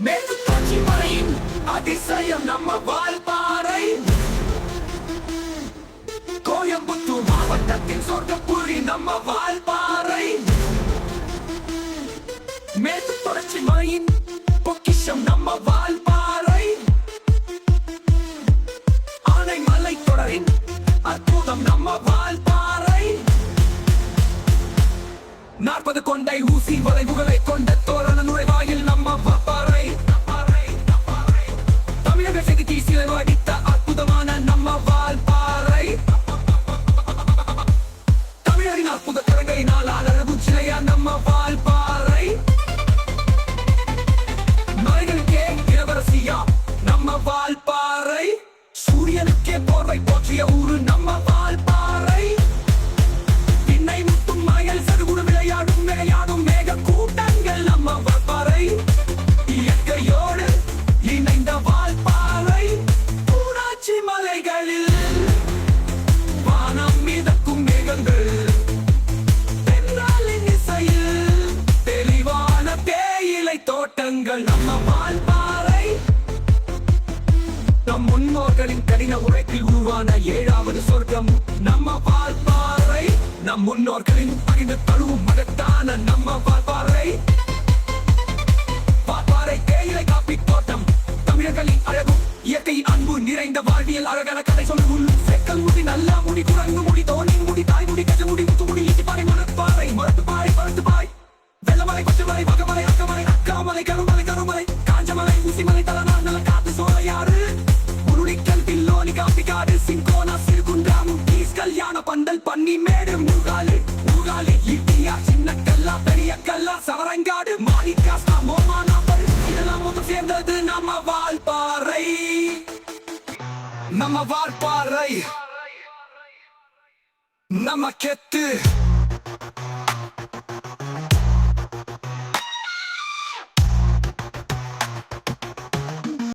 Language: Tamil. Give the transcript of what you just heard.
மேற்கு தொடர்ச்சி மலையின் அதிசயம் நம்ம வால்பாறை கோயம்புத்தூர் மாவட்டத்தின் சொர்க்கப்புரி நம்ம வால்பாறை மேற்கு தொடர்ச்சி மலையின் பொக்கிஷம் நம்ம வால்பாறை ஆனைமலை தொடரின் அற்புதம் நம்ம வால்பாறை நாற்பது கொண்டை ஊசி வளைவுகளை கொண்ட தோரண நுழைவாயில் நம்ம நாற்பது அற்புத திறமையினால் அழகு சிலையா நம்ம வால்பாறை. மலைகளுக்கே இளவரசியா நம்ம வால்பாறை. சூரியனுக்கே போர்வை போற்றிய ஊரு நம்ம தோட்டங்கள் நம்ம வால்பாறை நம் முன்னோர்களின் கடின உழைப்பில் உருவான ஏழாவது சொர்க்கம் நம்ம வால்பாறை நம் முன்னோர்களின் பகிர்ந்து தழுவும் மகத்தான நம்ம வால்பாறை வால்பாறை தேயிலை காப்பி தோட்டம் தமிழர்களின் அழகும் இயற்கை அன்பு நிறைந்த வாழ்வியல் அழகான கதை சொல்லும் செக்கல் முடி நல்ல முடி குரங்கு முடி தோணி முடி தாய் முடி கஜ முடி முத்து முடி ஈட்டி பாறை மணப்பாறை மரத்து பாறை பருத்து பாய் வெள்ளமலை கொச்சமலை பகமலை அக்கமலை அக்காமலை கரும் உருளிக்கல் பில்லோனி காப்பிக்காடு சிங்கோனா கல்யாண பந்தல் பண்ணி மேடு முருகாலு இட்டியா சின்ன கல்லா பெரிய கல்லா சவரங்காடு மாணிக்காஸ்தா மோமானா பரு இதெல்லாம் மொத்தம் சேர்ந்தது நம்ம வால்பாறை நம்ம வால்பாறை நம்ம கெத்து.